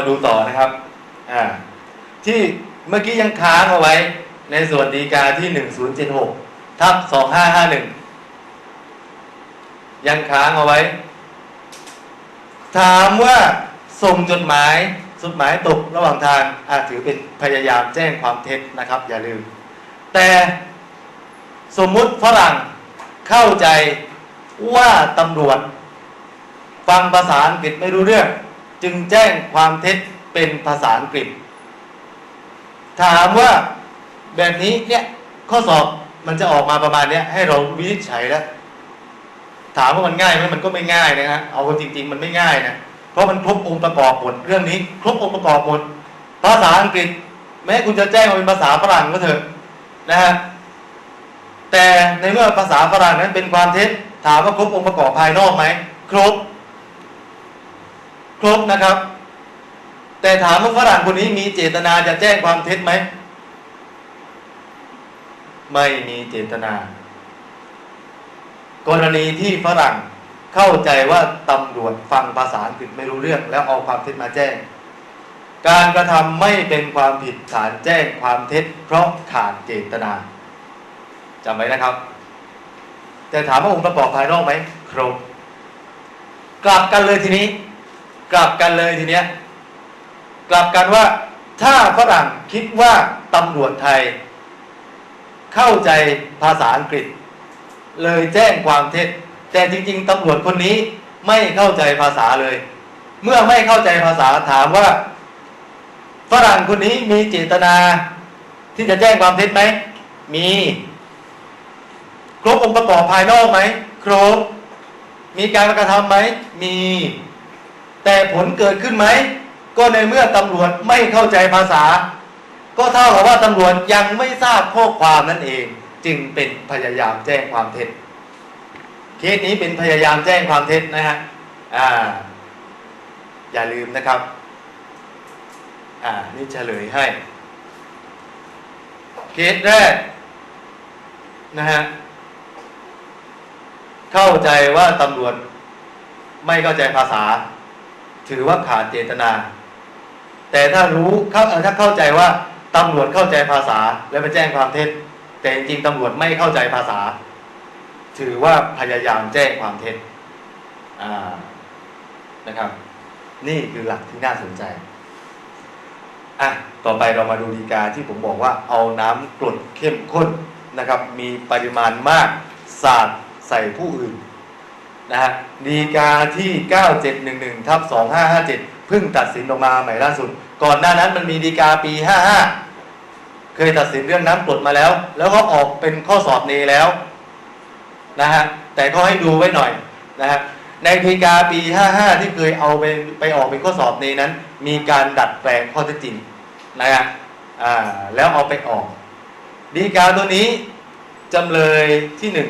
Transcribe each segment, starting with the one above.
มาดูต่อนะครับ อ่า ที่เมื่อกี้ยังค้างเอาไว้ ในส่วนดีกาที่ 1076 ทับ 2551 ยังค้างเอาไว้ ถามว่าส่งจดหมายจดหมายตกระหว่างทางอาจถือเป็นพยายามแจ้งความเท็จนะครับ อย่าลืม แต่สมมุติฝรั่งเข้าใจว่าตำรวจ ฟังภาษาอังกฤษไม่รู้เรื่อง จึงแจ้งความเท็จเป็นภาษาอังกฤษ ถามว่าแบบนี้เนี่ยข้อสอบมันจะออกมาประมาณเนี้ยให้เราวินิจฉัยแล้ว ถามว่ามันง่ายไหมมันก็ไม่ง่ายนะฮะเอาจริง ๆ มันไม่ง่ายนะเพราะมันครบองค์ประกอบหมดเรื่องนี้ ครบองค์ประกอบหมดภาษาอังกฤษ แม้คุณจะแจ้งมาเป็นภาษาฝรั่งก็เถอะนะฮะแต่ในเมื่อภาษาฝรั่งนั้นเป็นความเท็จถามว่าครบองค์ประกอบภายนอกไหมครบ ครบนะครับ แต่ถามว่าฝรั่งคนนี้มีเจตนาจะแจ้งความเท็จไหม ไม่มีเจตนา กรณีที่ฝรั่งเข้าใจว่าตำรวจฟังภาษาอังกฤษไม่รู้เรื่อง แล้วเอาความเท็จมาแจ้ง การกระทำไม่เป็นความผิดฐานแจ้งความเท็จ เพราะขาดเจตนาจำไว้นะครับ แต่ถามว่าองค์ประกอบภายนอกไหมครบกลับกันเลยทีนี้ กลับกันเลยทีเนี้ยกลับกันว่าถ้าฝรั่งคิดว่าตำรวจไทย เข้าใจภาษาอังกฤษ เลยแจ้งความเท็จ แต่จริง ๆตำรวจคนนี้ไม่เข้าใจภาษาเลย เมื่อไม่เข้าใจภาษาถามว่า ฝรั่งคนนี้มีเจตนา ที่จะแจ้งความเท็จไหมมี ครบองค์ประกอบภายนอกไหมครบมีการกระทำไหมมี แต่ผลเกิดขึ้นไหม ก็ในเมื่อตำรวจไม่เข้าใจภาษา ก็เท่ากับว่าตำรวจยังไม่ทราบข้อความนั่นเอง จึงเป็นพยายามแจ้งความเท็จเคสนี้เป็นพยายามแจ้งความเท็จนะฮะอ่า อย่าลืมนะครับ อ่า นี่เฉลยให้ เคสแรกนะฮะเข้าใจว่าตำรวจไม่เข้าใจภาษา ถือว่าขาดเจตนา แต่ถ้ารู้เข้าถ้าเข้าใจว่าตำรวจเข้าใจภาษาแล้วไปแจ้งความเท็จ แต่จริงๆตำรวจไม่เข้าใจภาษา ถือว่าพยายามแจ้งความเท็จนะครับ นี่คือหลักที่น่าสนใจอะต่อไปเรามาดูดีกาที่ผมบอกว่าเอาน้ำกรดเข้มข้นนะครับ มีปริมาณมากสาดใส่ผู้อื่น นะฮะดีกาที่ 9711ทับ2557 เพิ่งตัดสินออกมาใหม่ล่าสุด ก่อนหน้านั้นมันมีดีกาปี 55 เคยตัดสินเรื่องน้ำกรดมาแล้ว แล้วก็ออกเป็นข้อสอบเนแล้วนะฮะแต่ก็ให้ดูไว้หน่อยนะฮะในดีกาปี 55 ที่เคยเอาไปไปออกเป็นข้อสอบเนนั้น มีการดัดแปลงข้อเท็จจริงนะฮะอ่าแล้วเอาไปออก ดีกาตัวนี้จำเลยที่หนึ่ง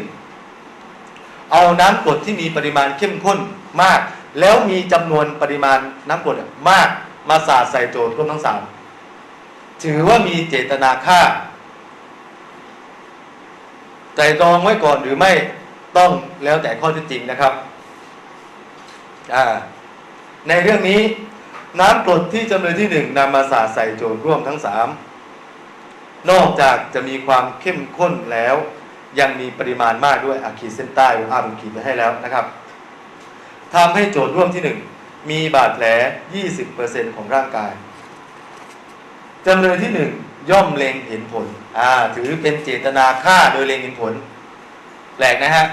เอาน้ำกรดที่มีปริมาณเข้มข้นมาก แล้วมีจำนวนปริมาณน้ำกรดมากมาสาดใส่โจทย์ร่วมทั้งสามถือว่ามีเจตนาฆ่าใจตรองไว้ก่อนหรือไม่ต้องแล้วแต่ข้อเท็จจริงนะครับในเรื่องนี้น้ำกรดที่จำเลยที่หนึ่งนำมาสาดใส่โจทย์ร่วมทั้งสามนอกจากจะมีความเข้มข้นแล้ว ยังมีปริมาณมากด้วยอาขีดเส้นใต้ผมอ่านขีดไว้ให้แล้วนะครับทำให้โจทย์ร่วมที่หนึ่งมีบาดแผล 20%ของร่างกายจำเลยที่หนึ่งย่อมเล็งเห็นผลอ่าถือเป็นเจตนาฆ่าโดยเล็งเห็นผล แปลกนะฮะ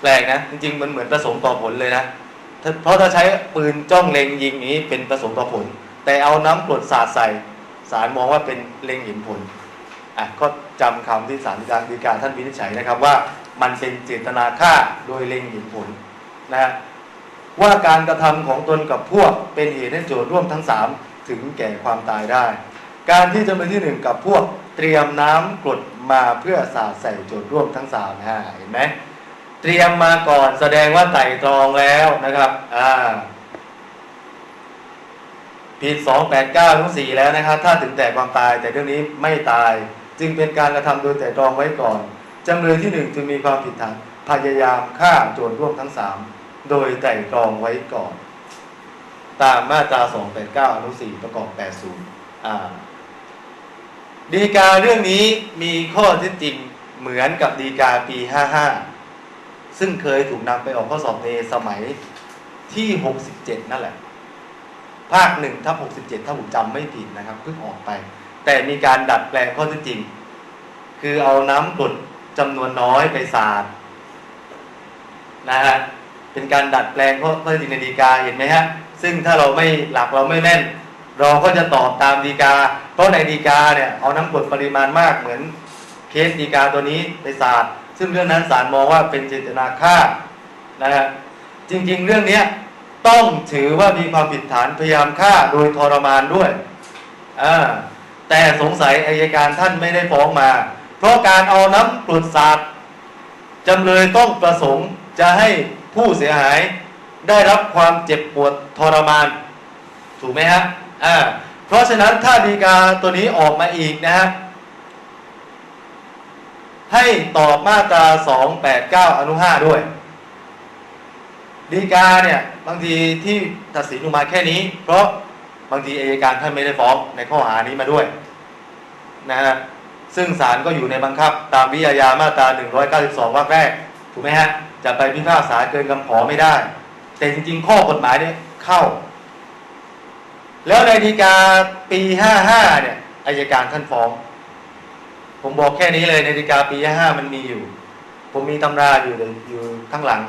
แปลกนะ จริงๆมันเหมือนประสงค์ต่อผลเลยนะเพราะถ้าใช้ปืนจ้องเล็งยิงอย่างนี้เป็นประสงค์ต่อผล แต่เอาน้ำกรดสาดใส่สารมองว่าเป็นเล็งเห็นผล อะก็จำคำที่ศาลฎีกาท่านวินิจฉัยนะครับว่ามันเป็นเจตนาฆ่าโดยเล็งเห็นผลนะฮะว่าการกระทำของตนกับพวกเป็นเหตุให้โจทย์ร่วมทั้งสามถึงแก่ความตายได้ การที่จำเลยที่หนึ่งกับพวกเตรียมน้ำกรดมาเพื่อสาดใส่โจทย์ร่วมทั้งสามฮะเห็นไหมเตรียมมาก่อนแสดงว่าไต่ตรองแล้วนะครับอ่าผิด289ทั้ง4แล้วนะครับ ถ้าถึงแต่ความตายแต่เรื่องนี้ไม่ตาย จึงเป็นการกระทำโดยแต่ตรองไว้ก่อนจำเลยที่1จึงมีความผิดฐานพยายามฆ่าโจรร่วมทั้ง3โดยแต่ตรองไว้ก่อน ตามมาตรา 289 อนุ 4 ประกอบ 80อ่าดีกาเรื่องนี้มีข้อเท็จจริงเหมือนกับดีกาปี 55 ซึ่งเคยถูกนำไปออกข้อสอบในสมัยที่ 67 นั่นแหละ ภาคหนึ่งทับ67 ถ้าผมจำไม่ผิดนะครับเพิ่งออกไป แต่มีการดัดแปลงข้อเท็จจริง คือเอาน้ำกรดจำนวนน้อยไปสาดนะฮะเป็นการดัดแปลงข้อข้อเท็จจริงในดีกาเห็นไหมฮะซึ่งถ้าเราไม่หลักเราไม่แม่น เราก็จะตอบตามดีกา เพราะในดีกาเนี่ยเอาน้ำกรดปริมาณมากเหมือนเคสดีกาตัวนี้ไปสาดซึ่งเรื่องนั้นศาลมองว่าเป็นเจตนาฆ่านะฮะจริงๆ เรื่องนี้ต้องถือว่ามีความผิดฐานพยายามฆ่าโดยทรมานด้วยอ่า แต่สงสัยอายการท่านไม่ได้ฟ้องมา เพราะการเอาน้ำกรดสาดจำเลยต้องประสงค์จะให้ผู้เสียหายได้รับความเจ็บปวดทรมาน ถูกไหมฮะอ่าเพราะฉะนั้นถ้าดีกาตัวนี้ออกมาอีกนะฮะให้ตอบมาตรา 289 อนุ 5 ด้วย ดีกาเนี่ย บางทีที่ตัดสินออกมาแค่นี้ เพราะ บางทีอายการท่านไม่ได้ฟ้องในข้อหานี้มาด้วยนะฮะซึ่งศาลก็อยู่ในบังคับตามวิทยามาตรา 192วรรคแรก ถูกไหมฮะ จะไปพิพากษาเกินคำขอไม่ได้ แต่จริง ๆ ข้อกฎหมายเนี่ยเข้า แล้วในดีกาปี 55 เนี่ยอายการท่านฟ้อง ผมบอกแค่นี้เลยในดีกาปี 55 มันมีอยู่ ผมมีตำราอยู่เลยอยู่ข้างหลัง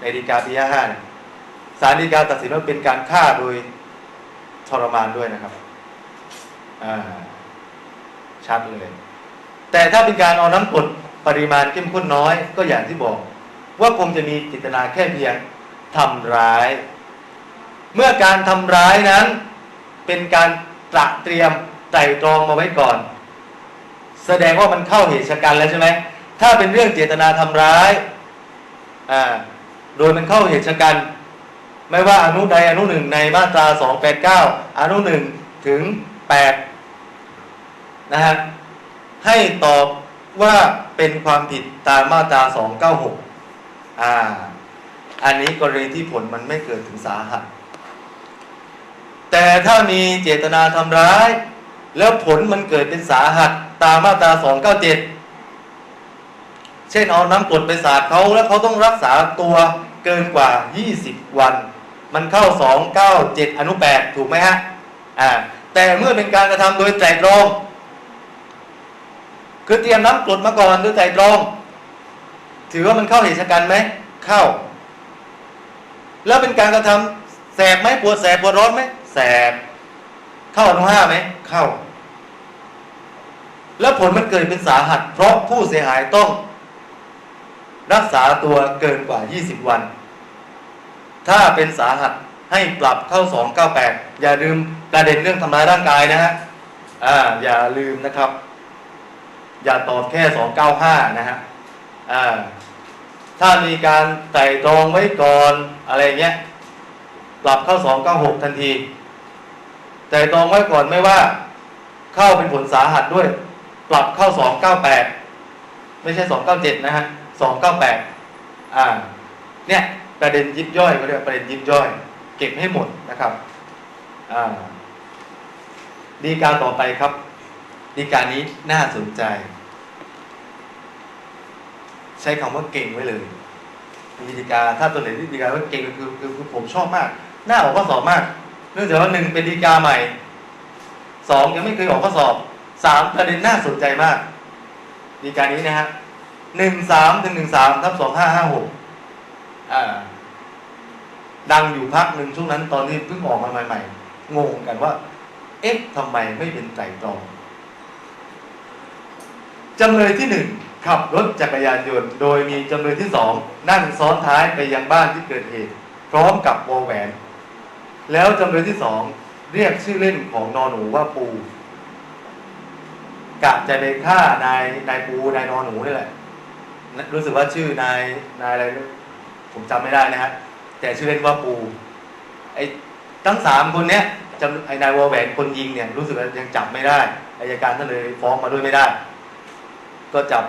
ในดีกาปี 55เนี่ยศาลดีกาตัดสินว่าเป็นการฆ่าโดย ทรมานด้วยนะครับชัดเลย แต่ถ้าเป็นการเอาน้ำกรดปริมาณเข้มข้นน้อยก็อย่างที่บอก ว่าคงจะมีจิตนาแค่เพียงทำร้าย เมื่อการทำร้ายนั้น เป็นการตระเตรียมไตรตรองมาไว้ก่อน แสดงว่ามันเข้าเหตุชะกันแล้วใช่ไหมถ้าเป็นเรื่องเจตนาทำร้าย โดยมันเข้าเหตุชะกัน ไม่ว่าอนุใดอนุหนึ่งในมาตรา 289 อนุหนึ่งถึง 8 นะฮะให้ตอบว่าเป็นความผิดตามมาตรา 296 อ่า อันนี้กรณีที่ผลมันไม่เกิดถึงสาหัส แต่ถ้ามีเจตนาทำร้าย แล้วผลมันเกิดเป็นสาหัสตามมาตรา 297 เช่นเอาน้ำกรดไปสาดเขาแล้วเขาต้องรักษาตัวเกินกว่า 20 วัน มันเข้า297อนุ8ถูกไหมฮะอ่าแต่เมื่อเป็นการกระทำโดยไตรตรอง คือเตรียมน้ำกรดมาก่อนโดยไตรตรอง ถือว่ามันเข้าเหตุชะกันไหมเข้า แล้วเป็นการกระทำแสบไหมปวดแสบปวดร้อนไหมแสบ เข้าอนุห้าไหมเข้า แล้วผลมันเกิดเป็นสาหัส เพราะผู้เสียหายต้อง รักษาตัวเกินกว่า 20 วัน ถ้าเป็นสาหัสให้ปรับเข้า 298 อย่าลืมประเด็นเรื่องทำร้ายร่างกายนะฮะอ่าอย่าลืมนะครับ อย่าตอบแค่ 295 นะฮะอ่าถ้ามีการไต่ตรองไว้ก่อนอะไรเงี้ยปรับเข้า 296 ทันที ไต่ตรองไว้ก่อนไม่ว่า เข้าเป็นผลสาหัสด้วย ปรับเข้า 298 ไม่ใช่ 297 นะฮะ 298 อ่าเนี่ย ประเด็นยิบย่อยก็เรียกประเด็นยิบย่อย เก็บให้หมดนะครับดีการต่อไปครับ ดีการนี้น่าสนใจ ใช้คำว่าเก่งไว้เลยมีดีกาถ้าตัวไหนที่ดีกาว่าเก่งก็คือคือคือผมชอบมาก หน้าออกข้อสอบมาก เนื่องจากว่าหนึ่งเป็นดีกาใหม่สองยังไม่เคยออกข้อสอบสามประเด็นน่าสนใจมาก ดีการนี้นะฮะหนึ่งสามถึงหนึ่งสามทับสองห้าห้าหกอ่า ดังอยู่พักหนึ่งช่วงนั้นตอนที่เพิ่งออกมาใหม่ๆงงกันว่า เอ๊ะทำไมไม่เป็นไตรตรองจำเลยที่หนึ่งขับรถจักรยานยนต์ โดยมีจำเลยที่สองนั่งซ้อนท้ายไปยังบ้านที่เกิดเหตุ พร้อมกับวอลแหวน แล้วจำเลยที่สองเรียกชื่อเล่นของนอนหนูว่าปูกะจะไปฆ่านายนายปูนายนอนหนูนี่แหละ รู้สึกว่าชื่อนายนายอะไร ผมจำไม่ได้นะฮะ แต่ชื่อเล่นว่าปู ไอ้ทั้งสามคนเนี้ยจำไอ้นายวอลแหวนคนยิงเนี่ยรู้สึกว่ายังจับไม่ได้อายการท่านเลยฟ้องมาด้วยไม่ได้ ก็จับ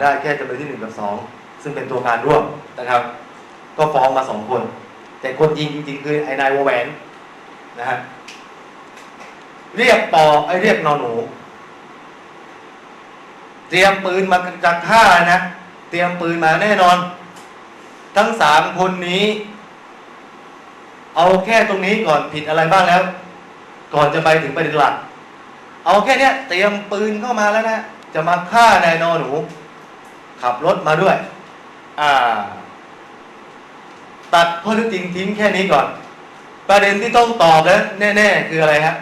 ได้แค่จำเลยที่หนึ่งกับสองซึ่งเป็นตัวการร่วมนะครับ ก็ฟ้องมาสองคน แต่คนยิงจริงๆคือไอ้นายวอลแหวนนะฮะเรียกปอไอ้เรียกนอนหนู เตรียมปืนมาจะฆ่านะ เตรียมปืนมาแน่นอน ทั้งสามคนนี้ เอาแค่ตรงนี้ก่อนผิดอะไรบ้างแล้ว ก่อนจะไปถึงประเด็นหลัก เอาแค่เนี้ยเตรียมปืนเข้ามาแล้วนะ จะมาฆ่านายนอหนู ขับรถมาด้วย อ่า ตัดข้อเท็จจริงทิ้งแค่นี้ก่อน ประเด็นที่ต้องตอบแล้ว แน่ ๆ คืออะไรฮะ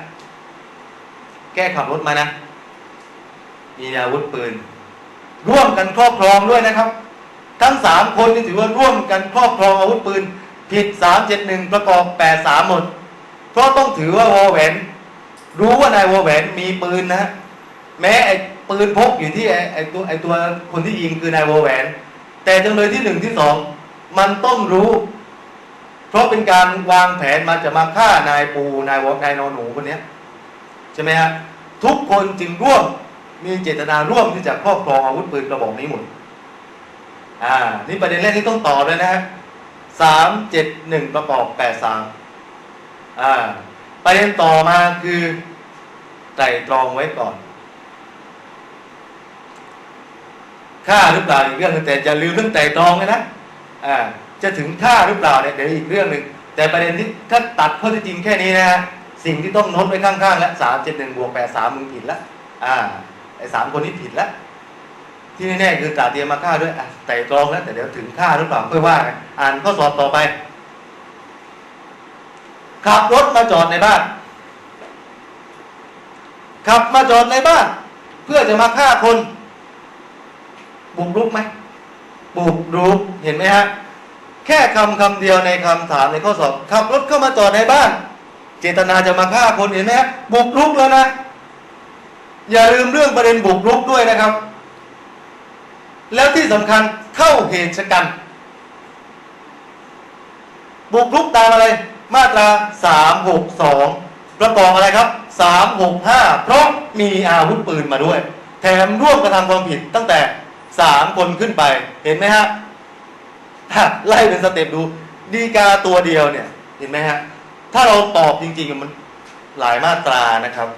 แก้ขับรถมานะ มีอาวุธปืน ร่วมกันครอบครองด้วยนะครับ ทั้งสามคนนี่ถือว่าร่วมกันครอบครองอาวุธปืน ผิดสามเจ็ดหนึ่งประกอบแปดสามหมด เพราะต้องถือว่าวอแหวน รู้ว่านายวอแหวนมีปืนนะ แม้ไอ้ปืนพกอยู่ที่ไอ้ไอ้ตัวไอ้ตัวคนที่ยิงคือนายวอแหวน แต่จำเลยที่หนึ่งที่สองมันต้องรู้ เพราะเป็นการวางแผนมาจะมาฆ่านายปูนายวอนายนอนหนูคนนี้ใช่ไหมฮะทุกคนจึงร่วมมีเจตนาร่วมที่จะครอบครองอาวุธปืนกระบอกนี้หมด อ่า นี่ประเด็นแรกที่ต้องตอบเลยนะฮะ สามเจ็ดหนึ่งประกอบแปดสามอ่าประเด็นต่อมาคือไตรตรองไว้ก่อนฆ่าหรือเปล่าอีกเรื่องหนึงแต่อย่าลืมเรื่องไตรตรองเลยนะอ่าจะถึงฆ่าหรือเปล่าเนี่ยเดี๋ยวอีกเรื่องหนึ่งแต่ประเด็นที่ถ้าตัดข้อท็จจริงแค่นี้นะฮะสิ่งที่ต้องโน้ตไว้ข้างๆแล้วสามเจ็ดหนึ่งบวกแปดสามมึงผิดละอ่าไอ้สามคนนี้ผิดละ ที่แน่ๆคือจ่าเตรียมมาฆ่าด้วยอะไต่ตรองแล้วแต่เดี๋ยวถึงฆ่าหรือเปล่าค่อว่าอ่านข้อสอบต่อไป ขับรถมาจอดในบ้าน ขับมาจอดในบ้าน เพื่อจะมาฆ่าคนบุกรุกไหมบุกรุกเห็นไหมฮะแค่คำคำเดียวในคำถามในข้อสอบขับรถเข้ามาจอดในบ้าน เจตนาจะมาฆ่าคนเห็นไหมฮะบุกรุกแล้วนะ อย่าลืมเรื่องประเด็นบุกรุกด้วยนะครับ แล้วที่สำคัญเข้าเหตุชะกันบุกรุกตามอะไร มาตราสามหกสองประกอบอะไรครับสามหกห้าเพราะมีอาวุธปืนมาด้วย แถมร่วมกระทำความผิดตั้งแต่สามคนขึ้นไปเห็นไหมฮะฮะไล่เป็นสเต็ปดู ดีกาตัวเดียวเนี่ย เห็นไหมฮะ ถ้าเราตอบจริงๆ มันหลายมาตรานะครับ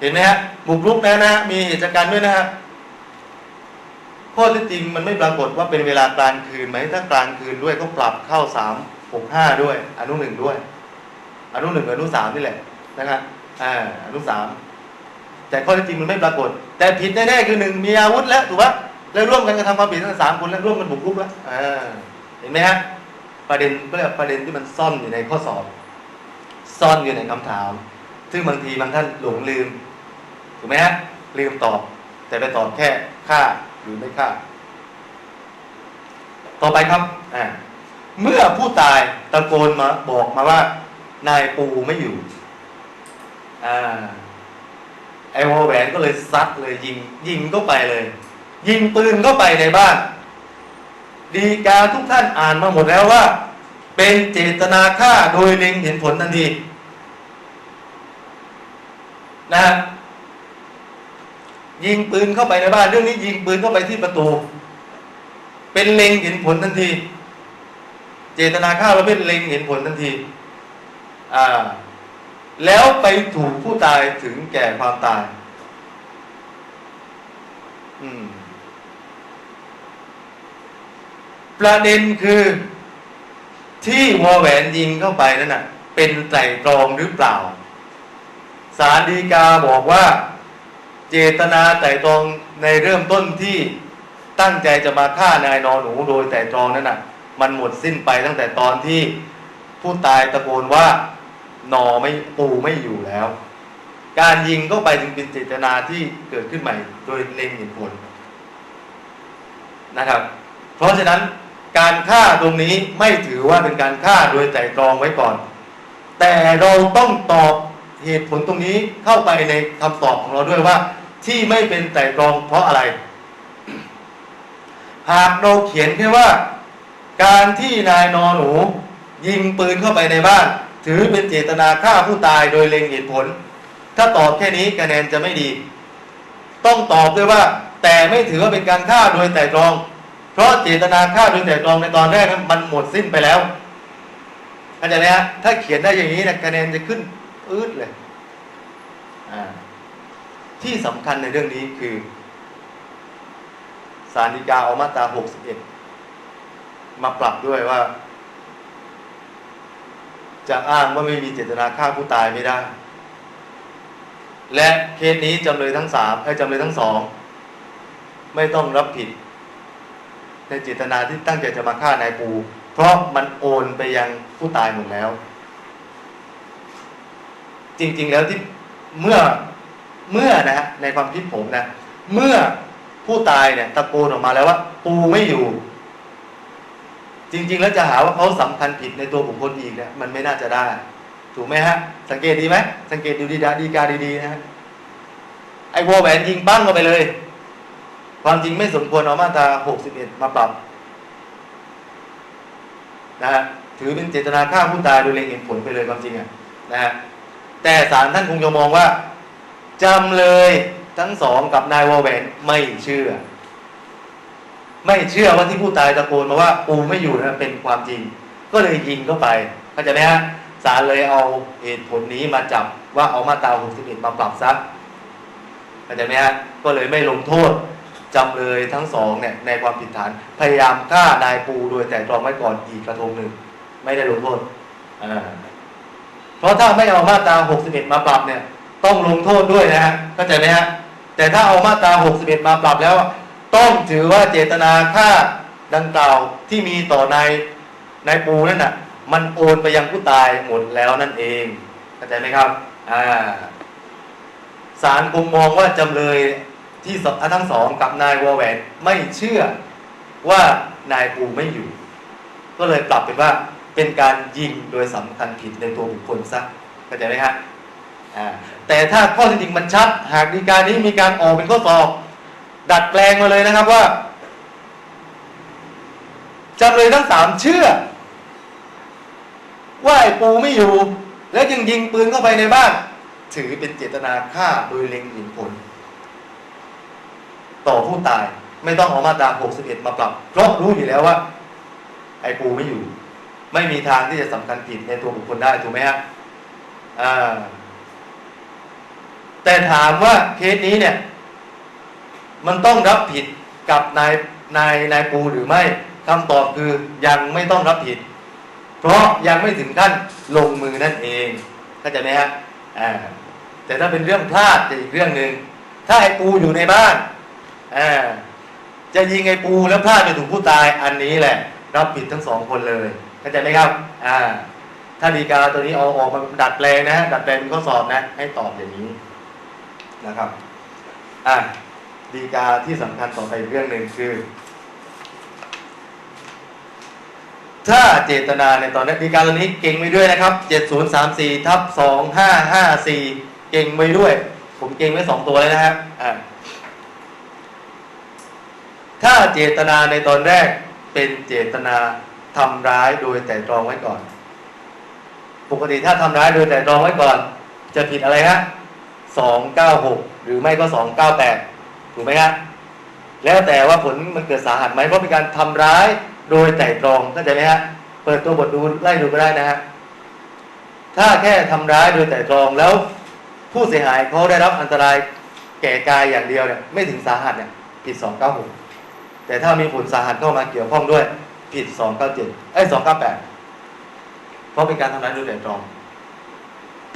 เห็นไหมฮะบุกรุกนะนะมีเหตุการณ์ด้วยนะฮะ ข้อที่จริงมันไม่ปรากฏว่าเป็นเวลากลางคืนไหมถ้ากลางคืนด้วยก็ปรับเข้าสามหกห้าด้วย อนุหนึ่งด้วย อนุหนึ่งอนุสามนี่แหละนะครับอ่าอนุสามแต่ข้อที่จริงมันไม่ปรากฏ แต่ผิดแน่ๆคือหนึ่งมีอาวุธแล้วถูกปะแล้วร่วมกันกระทำความผิดทั้งสามคนแล้วร่วมกันบุกรุกแล้วอ่าเห็นไหมฮะประเด็นก็เรียกประเด็นที่มันซ่อนอยู่ในข้อสอบ ซ่อนอยู่ในคำถาม ซึ่งบางทีบางท่านหลงลืม ถูกไหมฮะลืมตอบ แต่ไปตอบแค่ค่า รือไม่ค่า ต่อไปครับอ่าเมื่อผู้ตายตะโกนมาบอกมาว่า นายปูไม่อยู่อ่าไอวอแหวนก็เลยซัดเลยยิง ยิงก็ไปเลย ยิงปืนเข้าไปในบ้าน ดีกาทุกท่านอ่านมาหมดแล้วว่า เป็นเจตนาฆ่าโดยเล็งเห็นผลทันทีนะ ยิงปืนเข้าไปในบ้าน เรื่องนี้ยิงปืนเข้าไปที่ประตู เป็นเล็งเห็นผลทันที เจตนาฆ่าเราเป็นเล็งเห็นผลทันทีอ่าแล้วไปถูกผู้ตายถึงแก่ความตาย อืม ประเด็นคือที่วอแหวนยิงเข้าไปนั่นน่ะ เป็นไตรตรองหรือเปล่า สารดีกาบอกว่า เจตนาไตรตรองในเริ่มต้นที่ตั้งใจจะมาฆ่านายนอนหนูโดยไตรตรองนั่นน่ะ มันหมดสิ้นไปตั้งแต่ตอนที่ผู้ตายตะโกนว่านอไม่ปูไม่อยู่แล้ว การยิงเข้าไปจึงเป็นเจตนาที่เกิดขึ้นใหม่ โดยเล็งเห็นผลนะครับ เพราะฉะนั้นการฆ่าตรงนี้ไม่ถือว่าเป็นการฆ่าโดยไตร่ตรองไว้ก่อน แต่เราต้องตอบเหตุผลตรงนี้เข้าไปในคำตอบของเราด้วยว่า ที่ไม่เป็นไต่ตรองเพราะอะไร หากเราเขียนแค่ว่า การที่นายนอหนู ยิงปืนเข้าไปในบ้าน ถือเป็นเจตนาฆ่าผู้ตายโดยเล็งเห็นผล ถ้าตอบแค่นี้คะแนนจะไม่ดี ต้องตอบด้วยว่า แต่ไม่ถือว่าเป็นการฆ่าโดยไตร่ตรอง เพราะเจตนาฆ่าโดยไตร่ตรองในตอนแรกนั้นมันหมดสิ้นไปแล้วเข้าใจไหมฮะถ้าเขียนได้อย่างนี้นะคะแนนจะขึ้นอืดเลยอ่า ที่สำคัญในเรื่องนี้คือสารดีกาเอามาตรา 61 มาปรับด้วยว่า จะอ้างว่าไม่มีเจตนาฆ่าผู้ตายไม่ได้ และเคสนี้จำเลยทั้งสามไอ้จำเลยทั้งสอง ไม่ต้องรับผิด ในเจตนาที่ตั้งใจจะมาฆ่านายปู เพราะมันโอนไปยังผู้ตายหมดแล้ว จริง ๆ แล้วที่เมื่อ เมื่อนะฮะในความคิดผมนะ เมื่อผู้ตายเนี่ยตะโกนออกมาแล้วว่า ปูไม่อยู่ จริง ๆ แล้วจะหาว่าเขาสำคัญผิดในตัวบุคคลอีกเนี่ยมันไม่น่าจะได้ ถูกไหมฮะ สังเกตดีไหมสังเกตดูดีดาดีกาดีๆนะฮะไอ้วอแหวนยิงปั้งเข้าไปเลย ความจริงไม่สมควรเอามาตรา61 มาปรับนะฮะถือเป็นเจตนาฆ่าผู้ตายโดยเล็งเห็นผลไปเลยความจริงอะนะฮะแต่ศาลท่านคงจะมองว่า จำเลยทั้งสองกับนายวอลแหวนไม่เชื่อ ไม่เชื่อว่าที่ผู้ตายตะโกนมาว่าปูไม่อยู่นะเป็นความจริง ก็เลยยิงเข้าไปเข้าใจไหมฮะศาลเลยเอาเหตุผลนี้มาจับว่าเอามาตรา61มาปรับซะเข้าใจไหมฮะก็เลยไม่ลงโทษจำเลยทั้งสองเนี่ยในความผิดฐานพยายามฆ่านายปูโดยแต่ตรองไว้ก่อนอีกกระทงหนึ่ง ไม่ได้ลงโทษเพราะถ้าไม่เอามาตรา61มาปรับเนี่ย ต้องลงโทษด้วยนะฮะเข้าใจไหมฮะแต่ถ้าเอามาตรา 61 มาปรับแล้ว ต้องถือว่าเจตนาฆ่าดังกล่าวที่มีต่อนายนายปูนั่นน่ะ มันโอนไปยังผู้ตายหมดแล้วนั่นเองเข้าใจไหมครับอ่าศาลคงมองว่าจำเลยที่สทั้งสองกับนายวอแหวนไม่เชื่อว่านายปูไม่อยู่ ก็เลยปรับเป็นว่าเป็นการยิงโดยสำคัญผิดในตัวบุคคลซะเข้าใจไหมฮะอ่า แต่ถ้าข้อเท็จจริงมันชัด หากดีการนี้มีการออกเป็นข้อสอบ ดัดแปลงมาเลยนะครับว่าจำเลยทั้งสามเชื่อ ว่าไอ้ปูไม่อยู่ แล้วยังยิงปืนเข้าไปในบ้าน ถือเป็นเจตนาฆ่าโดยเล็งเห็นผล ต่อผู้ตายไม่ต้องเอามาตรา 61 มาปรับ เพราะรู้อยู่แล้วว่า ไอ้ปูไม่อยู่ ไม่มีทางที่จะสำคัญผิดในตัวบุคคลได้ถูกไหมฮะอ่า แต่ถามว่าเคสนี้เนี่ย มันต้องรับผิดกับนายนายนายปูหรือไม่คำตอบคือยังไม่ต้องรับผิด เพราะยังไม่ถึงขั้นลงมือนั่นเองเข้าใจไหมฮะแต่ถ้าเป็นเรื่องพลาดจะอีกเรื่องหนึ่งถ้าไอ้ปูอยู่ในบ้านจะยิงไอ้ปูแล้วพลาดไปถูกผู้ตายอันนี้แหละ รับผิดทั้งสองคนเลยเข้าใจไหมครับถ้าดีกาตัวนี้เอาออกมาดัดแปลงนะดัดแปลงข้อสอบนะ ให้ตอบอย่างนี้ นะครับอ่าดีกาที่สำคัญต่อไปเรื่องหนึ่งคือ ถ้าเจตนาในตอนนี้ดีกาตัวนี้เก่งไปด้วยนะครับ 7034ทับ2554 เก่งไปด้วย ผมเก่งไว้สองตัวเลยนะครับอ่าถ้าเจตนาในตอนแรกเป็นเจตนาทำร้ายโดยแต่ตรองไว้ก่อน ปกติถ้าทำร้ายโดยแต่ตรองไว้ก่อน จะผิดอะไรฮะ 296 หรือไม่ก็ 298 ถูกไหมครับแล้วแต่ว่าผลมันเกิดสาหัสไหมเพราะเป็นการทำร้ายโดยไตร่ตรองเข้าใจไหมฮะเปิดตัวบทดูไล่ดูก็ได้นะฮะถ้าแค่ทำร้ายโดยไตร่ตรองแล้วผู้เสียหายเขาได้รับอันตรายแก่กายอย่างเดียวเนี่ยไม่ถึงสาหัสเนี่ยผิด 296 แต่ถ้ามีผลสาหัสเข้ามาเกี่ยวข้องด้วยผิด 297 เอ้ย 298 เพราะเป็นการทำร้ายโดยไตร่ตรอง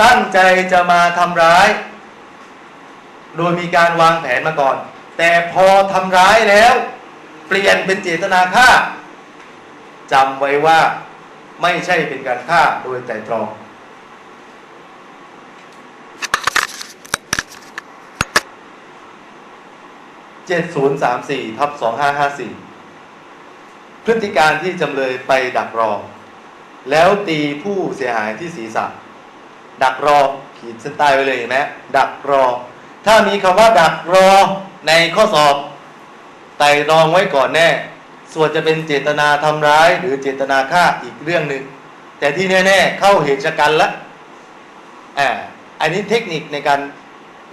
ตั้งใจจะมาทำร้าย โดยมีการวางแผนมาก่อน แต่พอทำร้ายแล้ว เปลี่ยนเป็นเจตนาฆ่าจำไว้ว่าไม่ใช่เป็นการฆ่าโดยไตร่ตรอง7034ทับ2554พฤติการที่จำเลยไปดักรอ แล้วตีผู้เสียหายที่ศีรษะ ดักรอขีดเส้นใต้ไว้เลยเห็นไหมดักรอ ถ้ามีคำว่าดักรอในข้อสอบไต่รองไว้ก่อนแน่ ส่วนจะเป็นเจตนาทำร้ายหรือเจตนาฆ่าอีกเรื่องหนึ่งแต่ที่แน่ ๆ เข้าเหตุชะกันละอ่าอันนี้เทคนิคในการ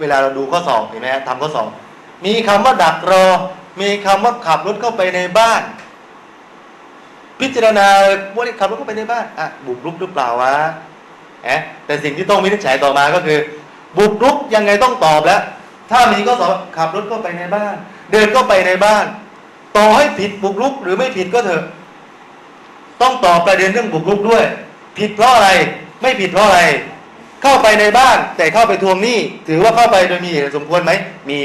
เวลาเราดูข้อสอบเห็นไหมฮะทำข้อสอบมีคำว่าดักรอ มีคำว่าขับรถเข้าไปในบ้าน พิจารณาว่าขับรถเข้าไปในบ้านอะบุกรุกหรือเปล่าวะแอะแต่สิ่งที่ต้องวินิจฉัยต่อมาก็คือ บุกรุกยังไงต้องตอบแล้ว ถ้ามีก็สอบขับรถเข้าไปในบ้าน เดินเข้าไปในบ้าน ต่อให้ผิดบุกรุกหรือไม่ผิดก็เถอะ ต้องตอบประเด็นเรื่องบุกรุกด้วย ผิดเพราะอะไร ไม่ผิดเพราะอะไร เข้าไปในบ้าน แต่เข้าไปทวงหนี้ ถือว่าเข้าไปโดยมีเหตุสมควรไหม มี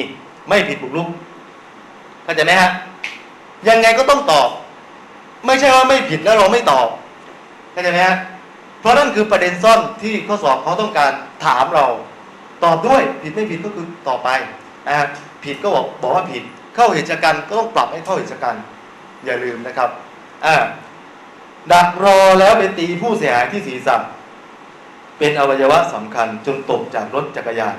ไม่ผิดบุกรุกเข้าใจไหมฮะยังไงก็ต้องตอบ ไม่ใช่ว่าไม่ผิดแล้วเราไม่ตอบเข้าใจไหมฮะเพราะนั่นคือประเด็นซ่อนที่ข้อสอบเขาต้องการถามเรา ตอบด้วยผิดไม่ผิดก็คือต่อไปนะฮะผิดก็บอกบอกว่าผิดเข้าเหตุการณ์ก็ต้องปรับให้เข้าเหตุการณ์อย่าลืมนะครับอ่าดักรอแล้วไปตีผู้เสียหายที่ศีรษะเป็นอวัยวะสำคัญจนตกจากรถจักรยาน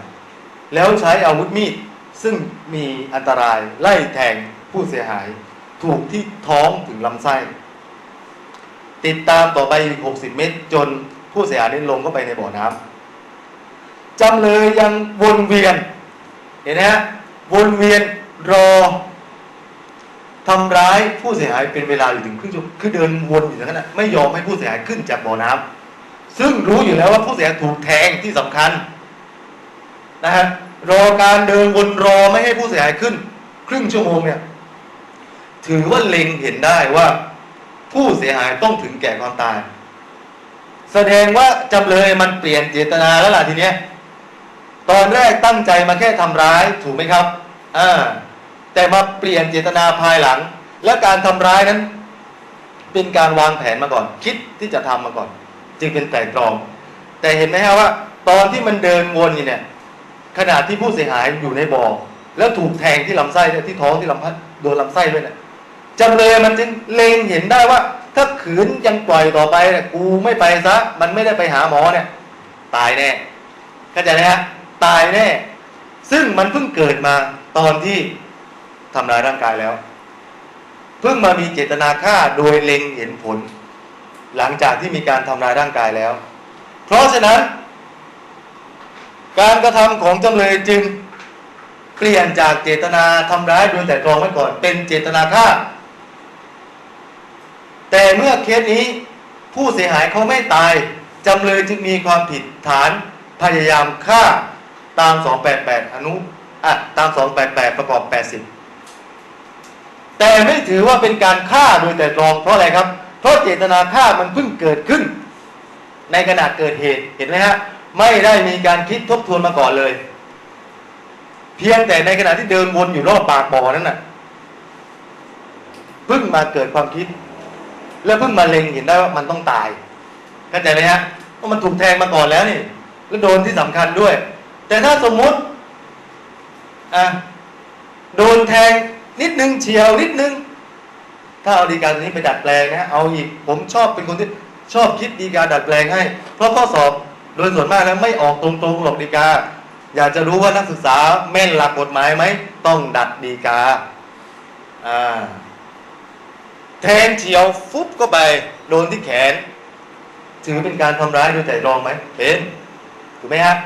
แล้วใช้อาวุธมีดซึ่งมีอันตรายไล่แทงผู้เสียหาย ถูกที่ท้องถึงลำไส้ ติดตามต่อไปอีก60 เมตร จนผู้เสียหายได้ลงเข้าไปในบ่อน้ำ จำเลยยังวนเวียน เห็นไหมฮะวนเวียนรอทำร้ายผู้เสียหายเป็นเวลาอยู่ถึงครึ่งชั่วโมงคือเดินวนอยู่อย่างนั้นนะไม่ยอมให้ผู้เสียหายขึ้นจากบ่อน้ำซึ่งรู้อยู่แล้วว่าผู้เสียหายถูกแทงที่สำคัญนะฮะรอการเดินวนรอไม่ให้ผู้เสียหายขึ้น ครึ่งชั่วโมงเนี่ยถือว่าเล็งเห็นได้ว่า ผู้เสียหายต้องถึงแก่ความตาย แสดงว่าจำเลยมันเปลี่ยนเจตนาแล้วล่ะทีเนี้ย ตอนแรกตั้งใจมาแค่ทำร้ายถูกไหมครับอ่าแต่มาเปลี่ยนเจตนาภายหลัง และการทำร้ายนั้น เป็นการวางแผนมาก่อน คิดที่จะทำมาก่อน จึงเป็นแต่ตรอง แต่เห็นไหมฮะว่า ตอนที่มันเดินวนอยู่เนี่ยขณะที่ผู้เสียหายอยู่ในบ่อแล้วถูกแทงที่ลำไส้ที่ท้องที่ลำพัดโดนลำไส้ด้วยเนี่ยจำเลยมันจึงเล็งเห็นได้ว่า ถ้าขืนยังปล่อยต่อไปเนี่ยกูไม่ไปซะ มันไม่ได้ไปหาหมอเนี่ย ตายแน่เข้าใจไหมฮะ ตายแน่ ซึ่งมันเพิ่งเกิดมาตอนที่ทำร้ายร่างกายแล้ว เพิ่งมามีเจตนาฆ่าโดยเล็งเห็นผล หลังจากที่มีการทำร้ายร่างกายแล้ว เพราะฉะนั้น การกระทำของจำเลยจึงเปลี่ยนจากเจตนาทำร้ายโดยแต่ตรองไว้ก่อน เป็นเจตนาฆ่า แต่เมื่อเคสนี้ผู้เสียหายเขาไม่ตายจำเลยจึงมีความผิดฐานพยายามฆ่า ตาม 288 อนุอะตาม 288 ประกอบ 80 แต่ไม่ถือว่าเป็นการฆ่าโดยแต่ตรองเพราะอะไรครับ เพราะเจตนาฆ่ามันเพิ่งเกิดขึ้น ในขณะเกิดเหตุเห็นไหมฮะไม่ได้มีการคิดทบทวนมาก่อนเลย เพียงแต่ในขณะที่เดินวนอยู่รอบปากบ่อนั้นน่ะเพิ่งมาเกิดความคิด แล้วเพิ่งมาเล็งเห็นได้ว่ามันต้องตายเข้าใจไหมฮะเพรามันถูกแทงมาก่อนแล้วนี่แล้วโดนที่สำคัญด้วย แต่ถ้าสมมุติอะโดนแทงนิดนึงเฉียวนิดนึง ถ้าเอาดีการนี้ไปดัดแปลงนะเอาอีกผมชอบเป็นคนที่ชอบคิดดีการดัดแปลงให้ เพราะข้อสอบโดยส่วนมากแล้วไม่ออกตรงๆหรอกดีกา อยากจะรู้ว่านักศึกษาแม่นหลักกฎหมายไหมต้องดัดดีกาอ่าแทงเฉียวฟุบก็ไปโดนที่แขนถือเป็นการทำร้ายโดยแต่รองไหมเป็นถูกไหมฮะ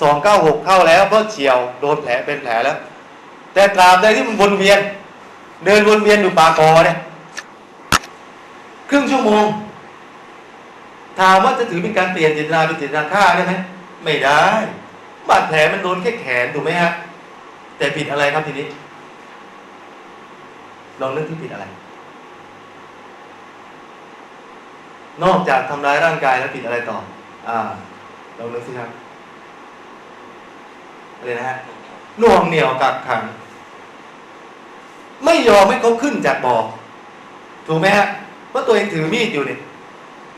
สองเก้าหกเข้าแล้วเพราะเฉียวโดนแผลเป็นแผลแล้ว แต่ตราบใดที่มันวนเวียน เดินวนเวียนอยู่ปากคอเนี่ยครึ่งชั่วโมงถามว่าจะถือเป็นการเปลี่ยนเจตนาเป็นเจตนาฆ่าได้ไหมไม่ได้บาดแผลมันโดนแค่แขนถูกไหมฮะแต่ผิดอะไรครับทีนี้ ลองนึกที่ผิดอะไร นอกจากทำร้ายร่างกายแล้วผิดอะไรต่อ อ่าลองนึกสิครับ อะไรนะฮะน่วงเหนี่ยวกักขัง ไม่ยอมให้เขาขึ้นจากบ่อถูกไหมฮะเพราะตัวเองถือมีดอยู่เนี่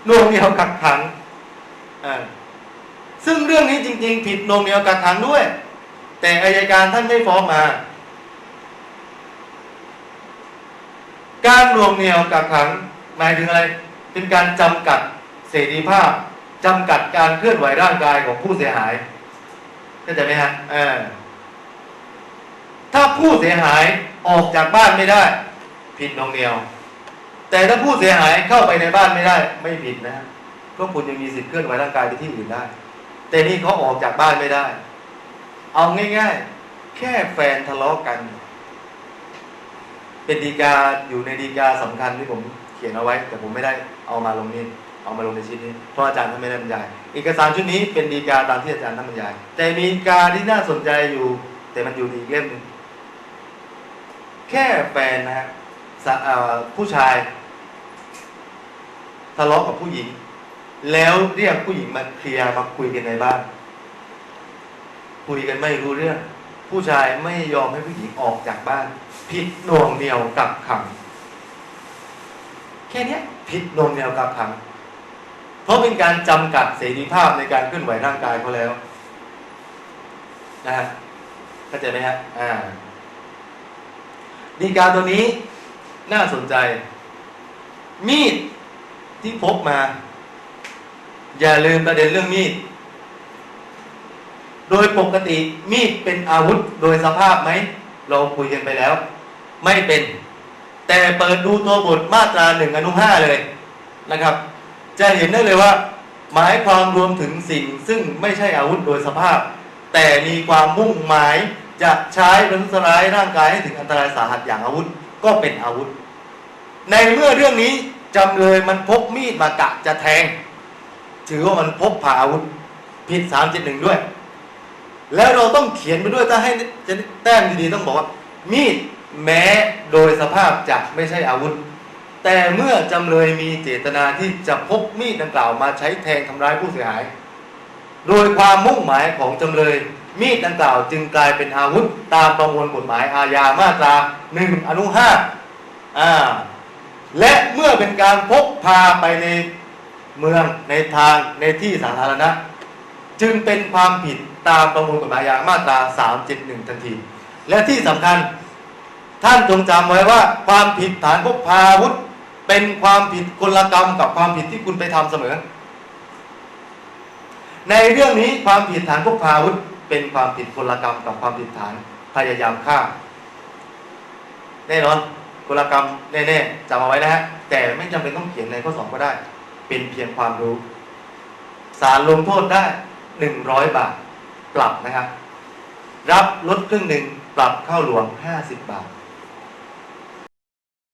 น่วงเหนี่ยวกักขังอ่าซึ่งเรื่องนี้จริง ๆ ผิดน่วงเหนี่ยวกักขังด้วย แต่อายการท่านไม่ฟ้องมา การน่วงเหนี่ยวกักขังหมายถึงอะไร เป็นการจำกัดเสรีภาพจำกัดการเคลื่อนไหวร่างกายของผู้เสียหาย เข้าใจไหมฮะเออถ้าผู้เสียหายออกจากบ้านไม่ได้ ผิดนองเนียว แต่ถ้าผู้เสียหายเข้าไปในบ้านไม่ได้ ไม่ผิดนะฮะเพราะคุณยังมีสิทธิ์เคลื่อนไหวร่างกายไปที่อื่นได้ แต่นี่เขาออกจากบ้านไม่ได้ เอาง่ายๆ แค่แฟนทะเลาะกัน เป็นดีกาอยู่ในดีกาสำคัญที่ผมเขียนเอาไว้ แต่ผมไม่ได้เอามาลงนี้ เอามาลงในชิ้นนี้เพราะอาจารย์ท่านไม่ได้บรรยาย เอกสารชุดนี้เป็นดีกาตามที่อาจารย์ท่านบรรยาย แต่มีกาที่น่าสนใจอยู่ แต่มันอยู่ในอีกเล่มนึงแค่แฟนนะฮะผู้ชายทะเลาะกับผู้หญิง แล้วเรียกผู้หญิงมาเคลียร์มาคุยกันในบ้าน คุยกันไม่รู้เรื่อง ผู้ชายไม่ยอมให้ผู้หญิงออกจากบ้าน ผิดนวงเหนียวกักขัง แค่นี้ผิดนวงเหนียวกักขัง เพราะเป็นการจำกัดเสรีภาพในการเคลื่อนไหวร่างกายเขาแล้วนะฮะเข้าใจไหมฮะอ่าดีกาตัวนี้น่าสนใจ มีดที่พกมา อย่าลืมประเด็นเรื่องมีด โดยปกติมีดเป็นอาวุธโดยสภาพไหม เราคุยกันไปแล้ว ไม่เป็น แต่เปิดดูตัวบทมาตราหนึ่งอนุห้าเลยนะครับ จะเห็นได้เลยว่า หมายความรวมถึงสิ่งซึ่งไม่ใช่อาวุธโดยสภาพ แต่มีความมุ่งหมายจะใช้ประทุษร้ายร่างกายให้ถึงอันตรายสาหัสอย่างอาวุธก็เป็นอาวุธ ในเมื่อเรื่องนี้จำเลยมันพกมีดมากะจะแทง ถือว่ามันพกพาอาวุธผิดสามเจ็ดหนึ่งด้วย แล้วเราต้องเขียนไปด้วยถ้าให้จะแต้มดีๆต้องบอกว่า มีดแม้โดยสภาพจะไม่ใช่อาวุธ แต่เมื่อจำเลยมีเจตนาที่จะพกมีดดังกล่าวมาใช้แทงทำร้ายผู้เสียหาย โดยความมุ่งหมายของจำเลย มีดดังกล่าวจึงกลายเป็นอาวุธ ตามประมวลกฎหมายอาญามาตราหนึ่งอนุห้าอ่าและเมื่อเป็นการพกพาไปในเมืองในทางในที่สาธารณะ จึงเป็นความผิดตามประมวลกฎหมายอาญามาตรา 371 ทันที และที่สำคัญท่านจงจำไว้ว่าความผิดฐานพกพาอาวุธ เป็นความผิดกลกรรมกับความผิดที่คุณไปทำเสมอ ในเรื่องนี้ความผิดฐานพกพาอาวุธเป็นความผิดกลกรรมกับความผิดฐานพยายามฆ่า แน่นอนกลกรรมแน่ๆจำเอาไว้นะฮะแต่ไม่จำเป็นต้องเขียนในข้อสอบก็ได้ เป็นเพียงความรู้สารลงโทษได้หนึ่งร้อยบาท ปรับนะครับ รับลดครึ่งหนึ่งปรับเข้าหลวงห้าสิบบาท